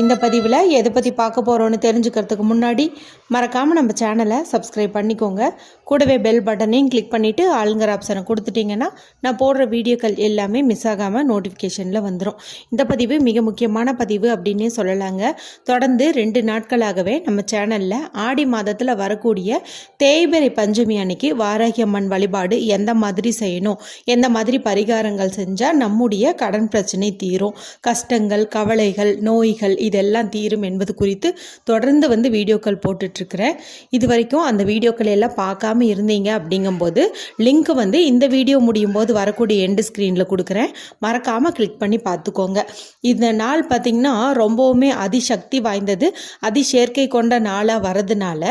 இந்த பதிவில் எதை பற்றி பார்க்க போகிறோன்னு தெரிஞ்சுக்கிறதுக்கு முன்னாடி மறக்காமல் நம்ம சேனலை சப்ஸ்கிரைப் பண்ணிக்கோங்க. கூடவே பெல் பட்டனையும் கிளிக் பண்ணிவிட்டு ஆளுங்கிற ஆப்ஷனை கொடுத்துட்டிங்கன்னா நான் போடுற வீடியோக்கள் எல்லாமே மிஸ் ஆகாமல் நோட்டிஃபிகேஷனில் வந்துடும் இந்த பதிவு மிக முக்கியமான பதிவு அப்படின்னே சொல்லலாங்க. தொடர்ந்து ரெண்டு நாட்களாகவே நம்ம சேனலில் ஆடி மாதத்தில் வரக்கூடிய தேய்பெறை பஞ்சமி அன்னைக்கு வாராகி அம்மன் வழிபாடு எந்த மாதிரி செய்யணும் எந்த மாதிரி பரிகாரங்கள் செஞ்சால் நம்முடைய கடன் பிரச்சனை தீரும். கஷ்டங்கள் கவலைகள் நோய்கள் இதெல்லாம் தீரும் என்பது குறித்து தொடர்ந்து வந்து வீடியோக்கள் போட்டுட்ருக்கிறேன். இது வரைக்கும் அந்த வீடியோக்கள் எல்லாம் பார்க்காம இருந்தீங்க அப்படிங்கும்போது லிங்க் வந்து இந்த வீடியோ முடியும் போது வரக்கூடிய எண்டு ஸ்க்ரீனில் கொடுக்குறேன். மறக்காமல் கிளிக் பண்ணி பார்த்துக்கோங்க. இந்த நாள் பார்த்திங்கன்னா ரொம்பவுமே அதிசக்தி வாய்ந்தது. அதிசேர்க்கை கொண்ட நாளாக வரதுனால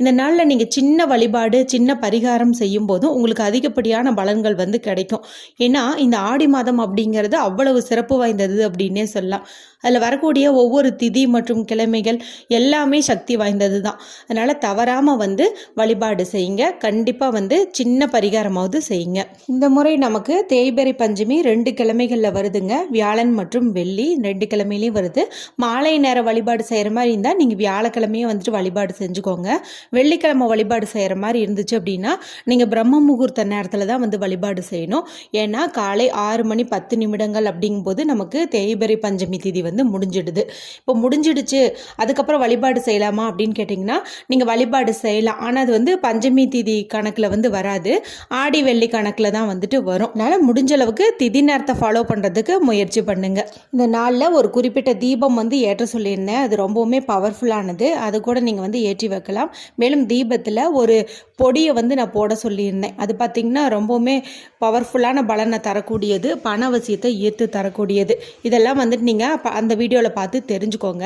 இந்த நாளில் நீங்கள் சின்ன வழிபாடு சின்ன பரிகாரம் செய்யும் போதும் உங்களுக்கு அதிகப்படியான பலன்கள் வந்து கிடைக்கும். ஏன்னா இந்த ஆடி மாதம் அப்படிங்கிறது அவ்வளவு சிறப்பு வாய்ந்தது அப்படின்னே சொல்லலாம். அதில் வரக்கூடிய ஒவ்வொரு திதி மற்றும் கிழமைகள் எல்லாமே சக்தி வாய்ந்தது தான் அதனால் தவறாமல் வந்து வழிபாடு செய்யுங்க. கண்டிப்பாக வந்து சின்ன பரிகாரமாவது செய்யுங்க. இந்த முறை நமக்கு தேய்பெரி பஞ்சமி ரெண்டு கிழமைகளில் வருதுங்க. வியாழன் மற்றும் வெள்ளி ரெண்டு கிழமையிலையும் வருது. மாலை நேர வழிபாடு செய்கிற மாதிரி இருந்தால் நீங்கள் வியாழக்கிழமையே வந்துட்டு வழிபாடு செஞ்சுக்கோங்க. வெள்ளிக்கிழமை வழிபாடு செய்கிற மாதிரி இருந்துச்சு அப்படின்னா நீங்கள் பிரம்ம முகூர்த்த நேரத்தில் தான் வந்து வழிபாடு செய்யணும். ஏன்னா காலை ஆறு மணி பத்து நிமிடங்கள் அப்படிங்கும்போது நமக்கு தேய்பெரி பஞ்சமி திதி வந்து முடிஞ்சிடுது. இப்போ முடிஞ்சிடுச்சு அதுக்கப்புறம் வழிபாடு செய்யலாமா அப்படின்னு கேட்டிங்கன்னா நீங்கள் வழிபாடு செய்யலாம். ஆனால் அது வந்து பஞ்சமி திதி கணக்கில் வந்து வராது. ஆடி வெள்ளி கணக்கில் தான் வந்துட்டு வரும். அதனால் முடிஞ்ச அளவுக்கு திதி நேரத்தை ஃபாலோ பண்ணுறதுக்கு முயற்சி பண்ணுங்கள் இந்த நாளில் ஒரு குறிப்பிட்ட தீபம் வந்து ஏற்ற சொல்லியிருந்தேன். அது ரொம்பவுமே பவர்ஃபுல்லானது அது கூட நீங்கள் வந்து ஏற்றி வைக்கலாம். மேலும் தீபத்தில் ஒரு பொடியை வந்து நான் போட சொல்லியிருந்தேன். அது பார்த்திங்கன்னா ரொம்பவுமே பவர்ஃபுல்லான பலனை தரக்கூடியது. பணவசியத்தை ஈர்த்து தரக்கூடியது. இதெல்லாம் வந்துட்டு நீங்கள் அந்த வீடியோவில் பார்த்து தெரிஞ்சுக்கோங்க.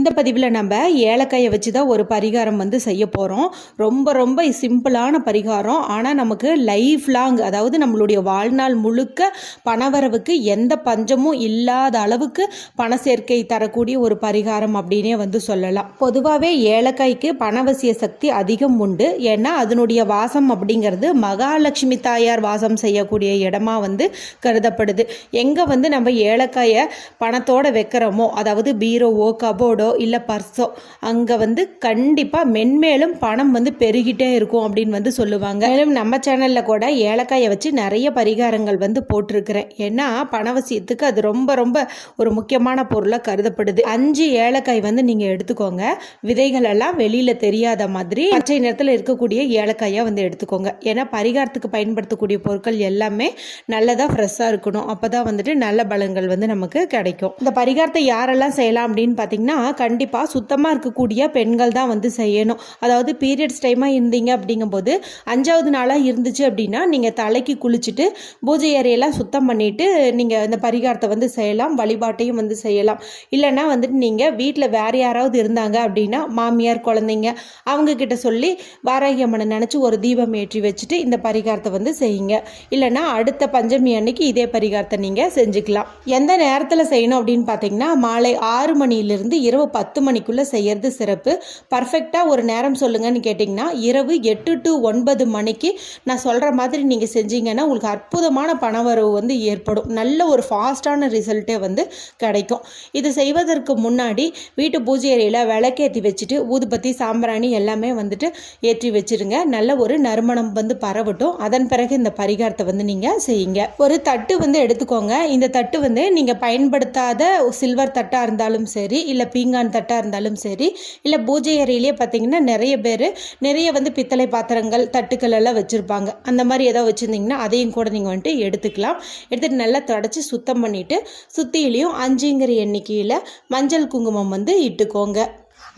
இந்த பதிவில் நம்ம ஏலக்காயை வச்சு தான் ஒரு பரிகாரம் வந்து செய்ய போகிறோம் ரொம்ப ரொம்ப சிம்பிளான பரிகாரம். ஆனால் நமக்கு லைஃப் லாங் அதாவது நம்மளுடைய வாழ்நாள் முழுக்க பணவரவுக்கு எந்த பஞ்சமும் இல்லாத அளவுக்கு பண சேர்க்கை தரக்கூடிய ஒரு பரிகாரம் அப்படின்னே வந்து சொல்லலாம். பொதுவாகவே ஏலக்காய்க்கு பணவசிய சக்தி அதிகம் உண்டு. ஏன்னா அதனுடைய வாசம் அப்படிங்கிறது மகாலட்சுமி தாயார் வாசம் செய்யக்கூடிய இடமா வந்து கருதப்படுது. எங்கே வந்து நம்ம ஏலக்காயை பணத்தோட வைக்கிறோமோ அதாவது பீரோவோ கபோர்டோ இல்லை பர்ஸோ அங்கே வந்து கண்டிப்பாக மென்மேலும் பணம் வந்து பெருகிட்டே இருக்கும் அப்படின்னு வந்து சொல்லுவாங்க. மேலும் நம்ம சேனலில் கூட ஏலக்காயை வச்சு நிறைய பரிகாரங்கள் வந்து போட்டிருக்கிறேன். ஏன்னா பணவசியத்துக்கு அது ரொம்ப ரொம்ப ஒரு முக்கியமான பொருளாக கருதப்படுது. அஞ்சு ஏலக்காய் வந்து நீங்கள் எடுத்துக்கோங்க. விதைகள் எல்லாம் வெளியில் தெரியாத மாதிரி பச்சை நேரத்தில் இருக்கக்கூடிய ஏலக்காயாக வந்து எடுத்துக்கோங்க. ஏன்னா பரிகாரத்துக்கு பயன்படுத்தக்கூடிய பொருட்கள் எல்லாமே நல்லதாக ஃப்ரெஷ்ஷாக இருக்கணும். அப்போ தான் வந்துட்டு நல்ல பலன்கள் வந்து நமக்கு கிடைக்கும். இந்த பரிகாரத்தை யாரெல்லாம் செய்யலாம் அப்படின்னு பார்த்தீங்கன்னா கண்டிப்பாக சுத்தமாக இருக்கக்கூடிய பெண்கள் தான் வந்து செய்யணும். அதாவது பீரியட்ஸ் டைமாக இருந்தீங்க அப்படிங்கும்போது அஞ்சாவது நாளாக இருந்துச்சு அப்படின்னா நீங்கள் தலைக்கு குளிச்சுட்டு பூஜை அறையெல்லாம் சுத்தம் பண்ணிவிட்டு நீங்கள் இந்த பரிகாரத்தை வந்து செய்யலாம் வழிபாட்டையும் வந்து செய்யலாம். இல்லைன்னா வந்துட்டு நீங்கள் வீட்டில் வேறு யாராவது இருந்தாங்க அப்படின்னா மாமியார் குழந்தைங்க அவங்கக்கிட்ட சொல்லி வாராகியம்மனை நினச்சி ஒரு தீபம் ஏற்றி வச்சுட்டு இந்த பரிகாரத்தை வந்து செய்யுங்க. இல்லைன்னா அடுத்த பஞ்சமி அன்னைக்கு இதே பரிகாரத்தை நீங்கள் செஞ்சுக்கலாம். எந்த நேரத்தில் செய்யணும் அப்படின்னு பார்த்தீங்கன்னா மாலை ஆறு ஆறு மணியிலிருந்து இரவு பத்து மணிக்குள்ளே செய்கிறது சிறப்பு. பர்ஃபெக்டாக ஒரு நேரம் சொல்லுங்கன்னு கேட்டிங்கன்னா இரவு எட்டு டு ஒன்பது மணிக்கு நான் சொல்கிற மாதிரி நீங்கள் செஞ்சீங்கன்னா உங்களுக்கு அற்புதமான பணவரவு வந்து ஏற்படும். நல்ல ஒரு ஃபாஸ்ட்டான ரிசல்ட்டே வந்து கிடைக்கும். இது செய்வதற்கு முன்னாடி வீட்டு பூஜை அறையில் விளக்கேற்றி வச்சுட்டு ஊதுபத்தி சாம்பிராணி எல்லாமே வந்துட்டு ஏற்றி வச்சுருங்க. நல்ல ஒரு நறுமணம் வந்து பரவட்டும். அதன் பிறகு இந்த பரிகாரத்தை வந்து நீங்கள் செய்யுங்க. ஒரு தட்டு வந்து எடுத்துக்கோங்க. இந்த தட்டு வந்து நீங்கள் பயன்படுத்தாத சில்வர் தட்டாக இருந்தாலும் சரி இல்லை பீங்கான் தட்டாக இருந்தாலும் சரி இல்லை பூஜை அறையிலேயே பார்த்தீங்கன்னா நிறைய பேர் நிறைய வந்து பித்தளை பாத்திரங்கள் தட்டுக்கள் எல்லாம் வச்சுருப்பாங்க. அந்த மாதிரி ஏதோ வச்சுருந்தீங்கன்னா அதையும் கூட நீங்கள் வந்துட்டு எடுத்துக்கலாம். எடுத்துகிட்டு நல்லா தொடச்சி சுத்தம் பண்ணிவிட்டு சுத்தியிலையும் அஞ்சுங்கிற எண்ணிக்கையில் மஞ்சள் குங்குமம் வந்து இட்டுக்கோங்க.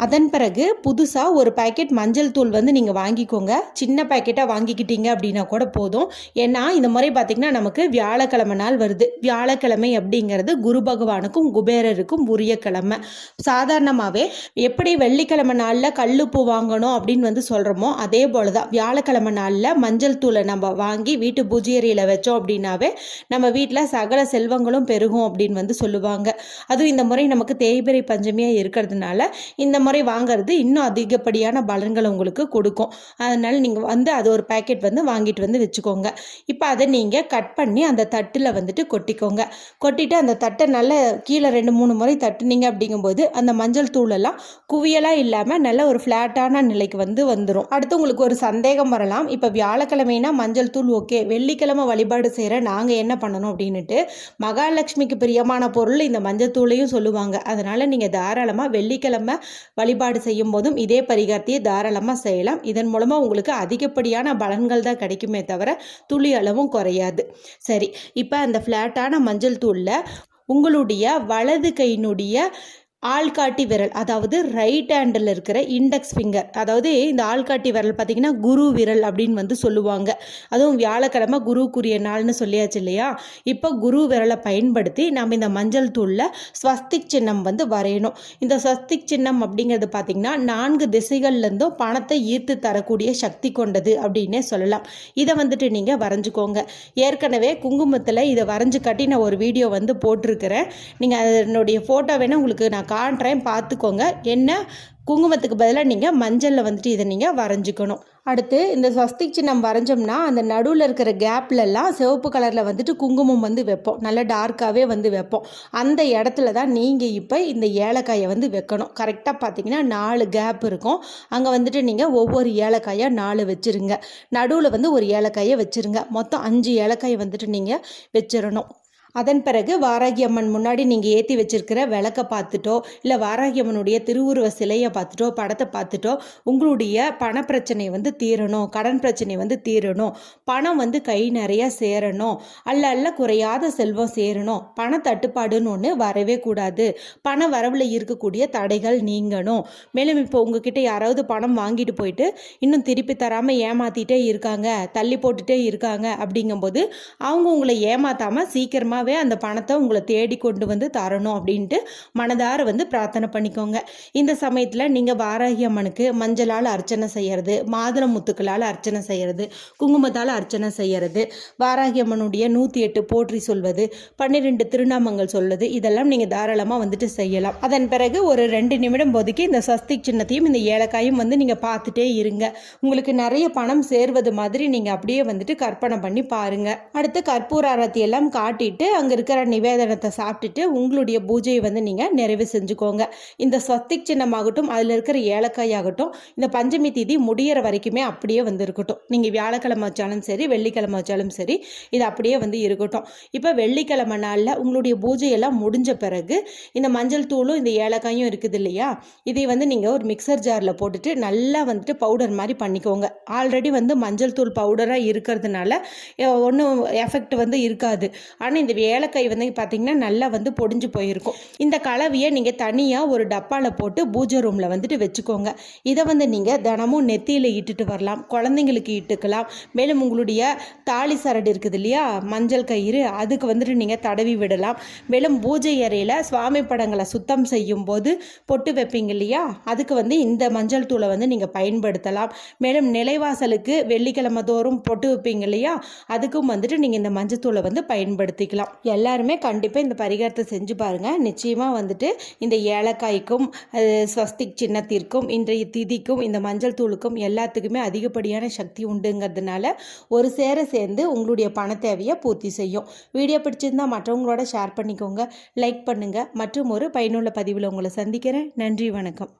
அதன் பிறகு புதுசாக ஒரு பேக்கெட் மஞ்சள் தூள் வந்து நீங்கள் வாங்கிக்கோங்க. சின்ன பேக்கெட்டாக வாங்கிக்கிட்டீங்க அப்படின்னா கூட போதும். ஏன்னா இந்த முறை பார்த்திங்கன்னா நமக்கு வியாழக்கிழமை நாள் வருது. வியாழக்கிழமை அப்படிங்கிறது குரு பகவானுக்கும் குபேரருக்கும் உரிய கிழமை. சாதாரணமாகவே எப்படி வெள்ளிக்கிழமை நாளில் கல்லுப்பு வாங்கணும் அப்படின்னு வந்து சொல்கிறோமோ அதே போல் தான் வியாழக்கிழமை நாளில் மஞ்சள் தூளை நம்ம வாங்கி வீட்டு பூஜையறையில் வச்சோம் அப்படின்னாவே நம்ம வீட்டில் சகல செல்வங்களும் பெருகும் அப்படின்னு வந்து சொல்லுவாங்க. அதுவும் இந்த முறை நமக்கு தேய்பிரை பஞ்சமியாக இருக்கிறதுனால இந்த முறை வாங்குறது இன்னும் அதிகப்படியான பலன்களை உங்களுக்கு கொடுக்கும். அதனால் நீங்கள் வந்து அது ஒரு பேக்கெட் வந்து வாங்கிட்டு வந்து வச்சுக்கோங்க. இப்போ அதை நீங்கள் கட் பண்ணி அந்த தட்டில் வந்துட்டு கொட்டிக்கோங்க. கொட்டிட்டு அந்த தட்டை நல்ல கீழே ரெண்டு மூணு முறை தட்டுனீங்க அப்படிங்கும்போது அந்த மஞ்சள் தூளெல்லாம் குவியலாக இல்லாமல் நல்ல ஒரு ஃப்ளாட்டான நிலைக்கு வந்து வந்துடும் அடுத்து உங்களுக்கு ஒரு சந்தேகம் வரலாம். இப்போ வியாழக்கிழமைனா மஞ்சள் தூள் ஓகே வெள்ளிக்கிழமை வழிபாடு செய்கிற நாங்கள் என்ன பண்ணணும் அப்படின்னுட்டு மகாலட்சுமிக்கு பிரியமான பொருள் இந்த மஞ்சள் தூளையும் சொல்லுவாங்க. அதனால் நீங்கள் தாராளமாக வெள்ளிக்கிழமை வழிபாடு செய்யும் போதும் இதே பரிகாரத்தையே தாராளமாக செய்யலாம். இதன் மூலமாக உங்களுக்கு அதிகப்படியான பலன்கள் தான் கிடைக்குமே தவிர துளி அளவும் குறையாது. சரி இப்போ அந்த ஃப்ளாட்டான மஞ்சள் தூளில் உங்களுடைய வலது கையினுடைய ஆள்காட்டி விரல் அதாவது ரைட் ஹேண்டில் இருக்கிற இண்டெக்ஸ் ஃபிங்கர் அதாவது இந்த ஆள்காட்டி விரல் பார்த்திங்கன்னா குரு விரல் அப்படின்னு வந்து சொல்லுவாங்க. அதுவும் வியாழக்கிழமை குருக்குரிய நாள்னு சொல்லியாச்சு இல்லையா? இப்போ குரு விரலை பயன்படுத்தி நம்ம இந்த மஞ்சள் தூளில் ஸ்வஸ்திக் சின்னம் வந்து வரையணும். இந்த ஸ்வஸ்திக் சின்னம் அப்படிங்கிறது பார்த்திங்கன்னா நான்கு திசைகள்லேருந்தும் பணத்தை ஈர்த்து தரக்கூடிய சக்தி கொண்டது அப்படின்னே சொல்லலாம். இதை வந்துட்டு நீங்கள் வரைஞ்சிக்கோங்க. ஏற்கனவே குங்குமத்தில் இதை வரைஞ்சி காட்டி நான் ஒரு வீடியோ வந்து போட்டிருக்கிறேன். நீங்கள் அதனுடைய ஃபோட்டோ வேணால் உங்களுக்கு நான் காட்டுறேன் பார்த்துக்கோங்க என்ன? குங்குமத்துக்கு பதிலாக நீங்கள் மஞ்சளில் வந்துட்டு இதை நீங்கள் வரைஞ்சிக்கணும். அடுத்து இந்த ஸ்வஸ்திக் சின்னம் வரைஞ்சோம்னா அந்த நடுவில் இருக்கிற கேப்லலாம் சிவப்பு கலரில் வந்துட்டு குங்குமம் வந்து வைப்போம். நல்லா டார்க்காகவே வந்து வைப்போம். அந்த இடத்துல தான் நீங்கள் இப்போ இந்த ஏலக்காயை வந்து வைக்கணும். கரெக்டாக பார்த்தீங்கன்னா நாலு கேப் இருக்கும். அங்கே வந்துட்டு நீங்கள் ஒவ்வொரு ஏலக்காயாக நாலு வச்சுருங்க. நடுவில் வந்து ஒரு ஏலக்காயை வச்சுருங்க. மொத்தம் அஞ்சு ஏலக்காயை வந்துட்டு நீங்கள் வச்சிடணும் அதன் பிறகு வாராகி அம்மன் முன்னாடி நீங்கள் ஏற்றி வச்சிருக்கிற விளக்க பார்த்துட்டோ இல்லை வாராகி அம்மனுடைய திருவுருவ சிலையை பார்த்துட்டோ படத்தை பார்த்துட்டோ உங்களுடைய பண பிரச்சனை வந்து தீரணும் கடன் பிரச்சனை வந்து தீரணும் பணம் வந்து கை நிறைய சேரணும் அல்ல அல்ல குறையாத செல்வம் சேரணும் பண தட்டுப்பாடுன்னு ஒன்று வரவே கூடாது. பண வரவில் இருக்கக்கூடிய தடைகள் நீங்கணும். மேலும் இப்போ உங்ககிட்ட யாராவது பணம் வாங்கிட்டு போயிட்டு இன்னும் திருப்பி தராமல் ஏமாற்றிட்டே இருக்காங்க தள்ளி போட்டுட்டே இருக்காங்க அப்படிங்கும்போது அவங்க உங்களை ஏமாத்தாமல் சீக்கிரமாக நிச்சயமாகவே அந்த பணத்தை உங்களை தேடி கொண்டு வந்து தரணும் அப்படின்ட்டு மனதார வந்து பிரார்த்தனை பண்ணிக்கோங்க. இந்த சமயத்தில் நீங்கள் வாராகி அம்மனுக்கு மஞ்சளால் அர்ச்சனை செய்கிறது மாதுளம் முத்துக்களால் அர்ச்சனை செய்கிறது குங்குமத்தால் அர்ச்சனை செய்கிறது வாராகி அம்மனுடைய நூற்றி எட்டு போற்றி சொல்வது பன்னிரெண்டு திருநாமங்கள் சொல்வது இதெல்லாம் நீங்கள் தாராளமாக வந்துட்டு செய்யலாம். அதன் பிறகு ஒரு ரெண்டு நிமிடம் ஒதுக்கி இந்த சஸ்திக் சின்னத்தையும் இந்த ஏலக்காயும் வந்து நீங்கள் பார்த்துட்டே இருங்க. உங்களுக்கு நிறைய பணம் சேர்வது மாதிரி நீங்கள் அப்படியே வந்துட்டு கற்பனை பண்ணி பாருங்கள் அடுத்து கற்பூர ஆரத்தி எல்லாம் காட்டிட்டு அங்கே இருக்கிற நிவேதனத்தை சாப்பிட்டுட்டு உங்களுடைய பூஜையை வந்து நீங்கள் நிறைவு செஞ்சுக்கோங்க. இந்த ஸ்வஸ்திக் சின்னமாகட்டும் அதில் இருக்கிற ஏலக்காய் ஆகட்டும் இந்த பஞ்சமி தீதி முடியிற வரைக்குமே அப்படியே வந்து இருக்கட்டும். நீங்கள் வியாழக்கிழமை வச்சாலும் சரி வெள்ளிக்கிழமை வச்சாலும் சரி இது அப்படியே வந்து இருக்கட்டும். இப்போ வெள்ளிக்கிழமை நாளில் உங்களுடைய பூஜையெல்லாம் முடிஞ்ச பிறகு இந்த மஞ்சள் தூளும் இந்த ஏலக்காயும் இருக்குது இல்லையா? இதை வந்து நீங்கள் ஒரு மிக்சர் ஜாரில் போட்டுட்டு நல்லா வந்துட்டு பவுடர் மாதிரி பண்ணிக்கோங்க. ஆல்ரெடி வந்து மஞ்சள் தூள் பவுடராக இருக்கிறதுனால ஒன்றும் எஃபெக்ட் வந்து இருக்காது. ஆனால் இந்த ஏலக்காய் வந்து பார்த்திங்கன்னா நல்லா வந்து பொடிஞ்சு போயிருக்கும். இந்த கலவையை நீங்கள் தனியாக ஒரு டப்பாவில் போட்டு பூஜை ரூமில் வந்துட்டு வச்சுக்கோங்க. இதை வந்து நீங்கள் தினமும் நெத்தியில் இட்டுட்டு வரலாம். குழந்தைங்களுக்கு இட்டுக்கலாம். மேலும் உங்களுடைய தாலி சரடு இருக்குது இல்லையா? மஞ்சள் கயிறு அதுக்கு வந்துட்டு நீங்கள் தடவி விடலாம். மேலும் பூஜை அறையில் சுவாமி படங்களை சுத்தம் செய்யும் போது பொட்டு வைப்பீங்க இல்லையா? அதுக்கு வந்து இந்த மஞ்சள் தூளை வந்து நீங்கள் பயன்படுத்தலாம். மேலும் நிலைவாசலுக்கு வெள்ளிக்கிழமை தோறும் பொட்டு வைப்பீங்க இல்லையா? அதுக்கும் வந்துட்டு நீங்கள் இந்த மஞ்சள் தூளை வந்து பயன்படுத்திக்கலாம். எல்லாருமே கண்டிப்பாக இந்த பரிகாரத்தை செஞ்சு பாருங்கள் நிச்சயமாக வந்துட்டு இந்த ஏலக்காய்க்கும் ஸ்வஸ்திக் சின்னத்திற்கும் இன்றைய திதிக்கும் இந்த மஞ்சள் தூளுக்கும் எல்லாத்துக்குமே அதிகப்படியான சக்தி உண்டுங்கிறதுனால ஒரு சேர சேர்ந்து உங்களுடைய பண தேவையை பூர்த்தி செய்யும். வீடியோ பிடிச்சிருந்தால் மற்றவங்களோட ஷேர் பண்ணிக்கோங்க லைக் பண்ணுங்கள் மற்றும் ஒரு பயனுள்ள பதிவில் உங்களை சந்திக்கிறேன். நன்றி வணக்கம்.